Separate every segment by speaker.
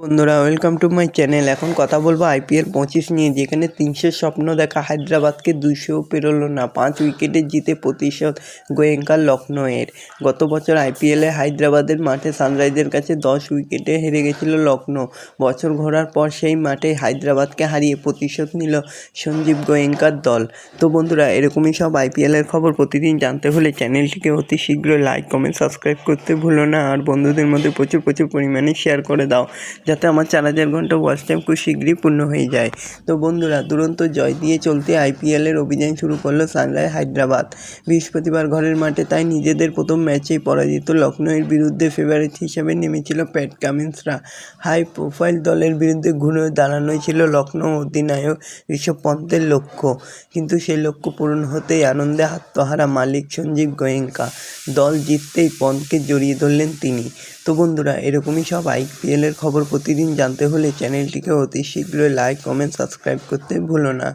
Speaker 1: বন্ধুরা welcome to my channel এখন কথা বলব আইপিএল পঁচিশ নিয়ে, যেখানে তিনশো স্বপ্ন দেখা হায়দ্রাবাদকে দুশো পেরোলো না, পাঁচ উইকেটে জিতে প্রতিশোধ গোয়েঙ্কার লখনৌয়ের গত বছর আইপিএলে হায়দ্রাবাদের মাঠে সানরাইজের কাছে দশ উইকেটে হেরে গেছিল লখনৌ বছর ঘোরার পর সেই মাঠে হায়দ্রাবাদকে হারিয়ে প্রতিশোধ নিল সঞ্জীব গোয়েঙ্কার দল। তো বন্ধুরা, এরকমই সব আইপিএলের খবর প্রতিদিন জানতে হলে চ্যানেলটিকে অতি শীঘ্রই লাইক কমেন্ট সাবস্ক্রাইব করতে ভুলো না। আর বন্ধুদের মধ্যে প্রচুর প্রচুর পরিমাণে শেয়ার করে দাও। যাতে আমার চার হাজার ঘণ্টা ওয়াচ টাইম খুব শীঘ্রই পূর্ণ হয়ে যায়। তো বন্ধুরা, দুরন্ত জয় দিয়ে চলতে আইপিএলের অভিযান শুরু করল সানরাইজ হায়দ্রাবাদ। বৃহস্পতিবার ঘরের মাঠে তাই নিজেদের প্রথম ম্যাচেই পরাজিত লখনৌয়ের বিরুদ্ধে ফেভারিট হিসেবে নেমেছিল প্যাট কামিন্সরা হাই প্রোফাইল দলের বিরুদ্ধে ঘুরে দাঁড়ানোই ছিল লখনৌ অধিনায়ক ঋষভ পন্তের লক্ষ্য। কিন্তু সেই লক্ষ্য পূরণ হতেই আনন্দে আত্মহারা মালিক সঞ্জীব গোয়েঙ্কা দল জিততেই পন্তকে জড়িয়ে ধরলেন তিনি। তো বন্ধুরা, এরকমই সব আইপিএলের খবর প্রতিদিন জানতে হলে চ্যানেলটিকে অতি শীঘ্রই লাইক কমেন্ট সাবস্ক্রাইব করতে ভুলো না।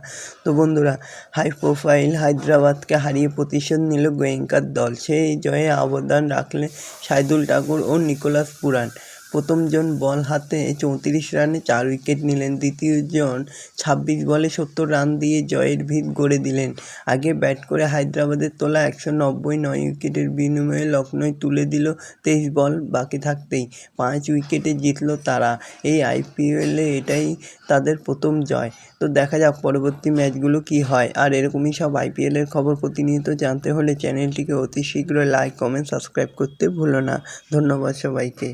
Speaker 1: তো বন্ধুরা হাই প্রোফাইল হায়দ্রাবাদকে হারিয়ে প্রতিশোধ নিল গোয়েঙ্কার দল। সেই জয়ে অবদান রাখলেন সাইদুল ঠাকুর ও নিকোলাস পুরান। প্রথমজন বল হাতে চৌত্রিশ রানে চার উইকেট নিলেন। দ্বিতীয়জন ছাব্বিশ বলে সত্তর রান দিয়ে জয়ের ভিত গড়ে দিলেন। আগে ব্যাট করে হায়দ্রাবাদের তোলা একশো নব্বই নয় উইকেটের বিনিময়ে লখনৌ তুলে দিল তেইশ বল বাকি থাকতেই। পাঁচ উইকেটে জিতল তারা। এই আইপিএলে এটাই তাদের প্রথম জয়। তো দেখা যাক পরবর্তী ম্যাচগুলো কি হয়। আর এরকমই সব আইপিএলের খবর প্রতিনিয়ত জানতে হলে চ্যানেলটিকে অতি শীঘ্রই লাইক, কমেন্ট, সাবস্ক্রাইব করতে ভুলো না। ধন্যবাদ সবাইকে।